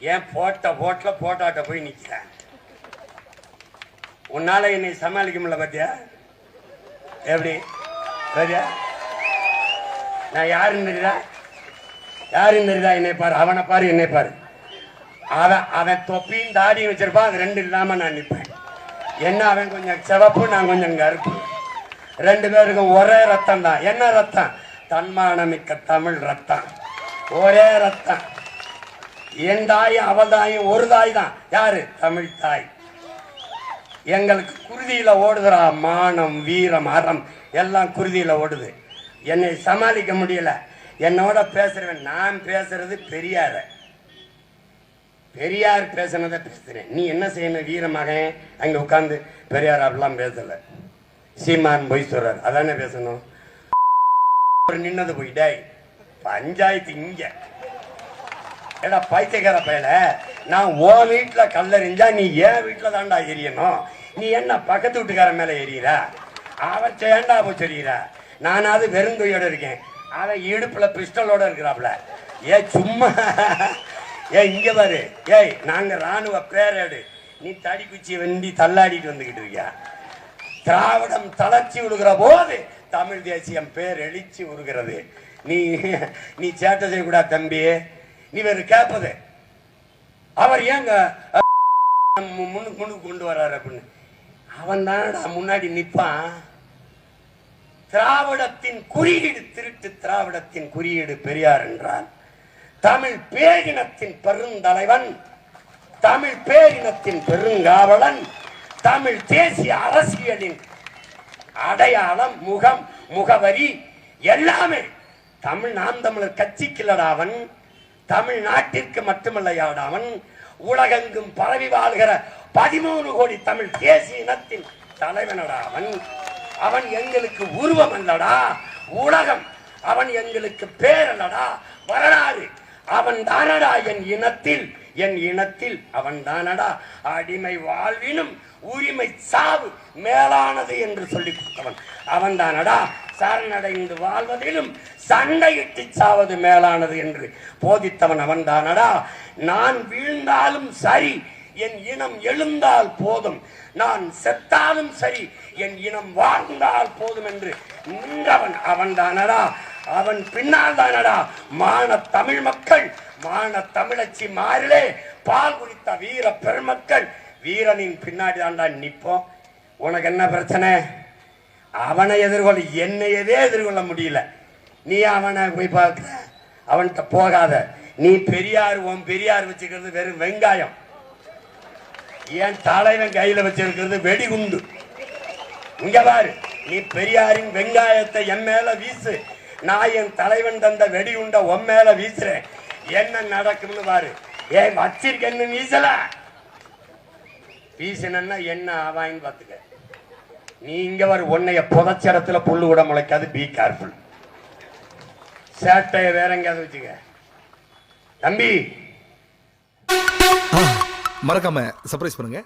ஏன் போட்ட போட்டில் போட்டாட்ட போய் நிற்கிறேன் உன்னால என்னை சமாளிக்க முடியல பார்த்தியா எப்படி? சரியா நான் யாருன்னு தெரியுதா? யாருன்னு தெரியுதா? என்னை பாரு அவனை பாரு என்னை பாரு. அவன் அவன் தொப்பியும் தாடியும் வச்சிருப்பான் அது ரெண்டு இல்லாமல் நான் நிற்பேன் என்ன அவன் கொஞ்சம் சிவப்பு நான் கொஞ்சம் கருப்பு? ரெண்டு பேருக்கும் ஒரே ரத்தம் தான் என்ன ரத்தம்? தன்மானமிக்க தமிழ் ரத்தம். ஒரே ரத்தம். என் தாய் அவள் தாயும் ஒரு தாய் தான். யாரு? தமிழ் தாய். எங்களுக்கு குருதியில ஓடுதுடா மானம் வீரம் அறம். எல்லாம் குருதியில ஓடுது. என்னை சமாளிக்க முடியல. என்னோட பேசுறவன் நான் பேசுறது பெரியார. பெரியார் பேசுனதை பேசுறேன். நீ என்ன செய்யணும் வீரமகன் அங்க உட்காந்து பெரியார் அப்படிலாம் பேசல. சீமான் பொய் சொல்றார். அதானே பேசணும்? ஒரு நின்னது போய் டேய் பஞ்சாயத்து இங்க. ஏடா பைத்தியக்கார பயல. நான் உன் வீட்டில் கல்லறிஞ்சா நீ என் வீட்டில் தான்டா எரியணும். நீ என்ன பக்கத்து வீட்டுக்காரன் மேலே எரியற? அவன் ஏண்டா போய் எரியற நானாவது வெறுங்கையோட இருக்கேன். அவன் இடுப்பில் பிஸ்டலோட இருக்கிறாப்புல. ஏ சும்மா. ஏ இங்கே பாரு. ஏய் நாங்கள் ராணுவ பேரேடு. நீ தடி குச்சி வெண்டி தள்ளாடிட்டு வந்துக்கிட்டு இருக்கியா? திராவிடம் தளர்ச்சி விடுகிற போது தமிழ் தேசியம் பேர் எழுச்சி உருகிறது. நீ நீ சேட்டை செய்யக்கூடாது தம்பி. இவர் கேட்பது அவர் ஏங்க முன்னுக்கு முன்னுக்கு கொண்டு வர்றாரு அப்படின்னு. அவன் தானடா முன்னாடி நிற்பான் திராவிடத்தின் குறியீடு திருட்டு திராவிடத்தின் குறியீடு பெரியார் என்றார். தமிழ் பேரினத்தின் பெருந்தலைவன் தமிழ் பேரினத்தின் பெருங்காவலன் தமிழ் தேசிய அரசியலின் அடையாளம் முகம் முகவரி எல்லாமே தமிழ் நாம் தமிழர் கட்சிக்குள்ளடா அவன். தமிழ்நாட்டிற்கு மட்டுமல்ல அவன். உலகெங்கும் பரவி வாழ்கிற பதிமூணு கோடி தமிழ் தேசிய இனத்தின் தலைவனடா அவன். அவன் எங்களுக்கு உருவம் அல்லடா. உலகம் அவன் எங்களுக்கு பேரல்லடா வரலாறு அவன் தானடா என் இனத்தில். என் இனத்தில் அவன் தானடா. அடிமை வாழ்வினும் உரிமை சாவு மேலானது என்று சொல்லிக் கொடுத்தவன். அவன் தானடா. சரணடைந்து வாழ்வதிலும் சண்டையிட்டு சாவது மேலானது என்று போதித்தவன் அவன்தானடா. நான் வீழ்ந்தாலும் சரி என் இனம் எழுந்தால் போதும். நான் செத்தாலும் சரி என் இனம் வாழ்ந்தால் போதும் என்று நின்றவன் அவன்தானடா. அவன் பின்னால் தானடா மான தமிழ் மக்கள் மான தமிழச்சி மாறிலே பால் குடித்த வீர பெருமக்கள் வீரனின் பின்னாடி தான்டா நிற்போம். உனக்கு என்ன பிரச்சனை? அவனை எதிர்கொள்ள என்னையவே எதிர்கொள்ள முடியல. நீ அவனை போய் பார்க்க அவன்கிட்ட போகாத. நீ பெரியார் உன் பெரியார் வச்சுக்கிறது வெறும் வெங்காயம். என் தலைவன் கையில வச்சிருக்கிறது வெடிகுண்டு. இங்க பாரு நீ பெரியாரின் வெங்காயத்தை என் மேல வீசு. நான் என் தலைவன் தந்த வெடிகுண்ட உன் மேல வீசுறேன். என்ன நடக்கும்னு பாரு. ஏன் வச்சிருக்கேன்னு வீசல. வீசினா என்ன ஆவாயின்னு பாத்துக்க நீ இங்க வர உன்னைய புதைச்ச இடத்துல புல்லு கூட முளைக்காது பி கேர்ஃபுல் சேட்டைய வேற எங்கேயாவது வச்சுக்க. தம்பி. மறக்காம சர்ப்ரைஸ் பண்ணுங்க.